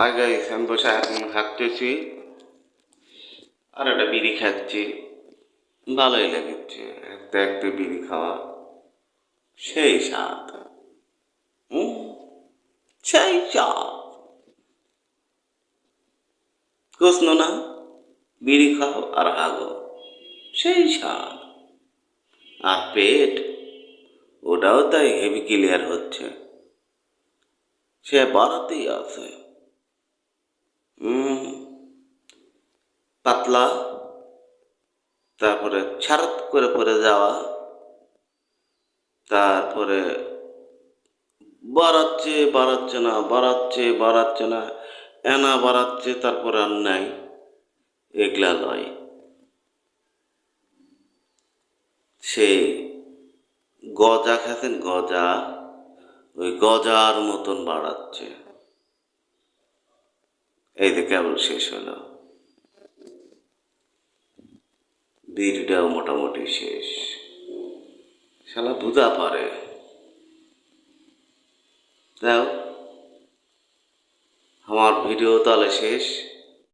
Hi guys বসে এখন হাঁকতেছি আর একটা বিড়ি খাচ্ছি। ভালোই লেগেছে, একটা একটা বিড়ি খাওয়া। সেই স্বাদ। সেই স্বাদ। কৃষ্ণ না, বিড়ি খাও আর হাগো সেই স্বাদ। আর পেট, ওটাও তাই হেভি ক্লিয়ার হচ্ছে। সে বাড়াতেই আছে। পাতলা, তারপরে ছাড়াত করে পরে যাওয়া, তারপরে বাড়াচ্ছে বাড়াচ্ছে না, বাড়াচ্ছে বাড়াচ্ছে না, এনা বাড়াচ্ছে, তারপরে আর নাই, এগুলা লয়। সেই গজা খেতেন গজা, ওই গজার মতন বাড়াচ্ছে। এই কেমন শেষ হলো। বিড়িটাও মোটামুটি শেষ। শালা বুঝা পারে। দাও আমার ভিডিও তাহলে শেষ।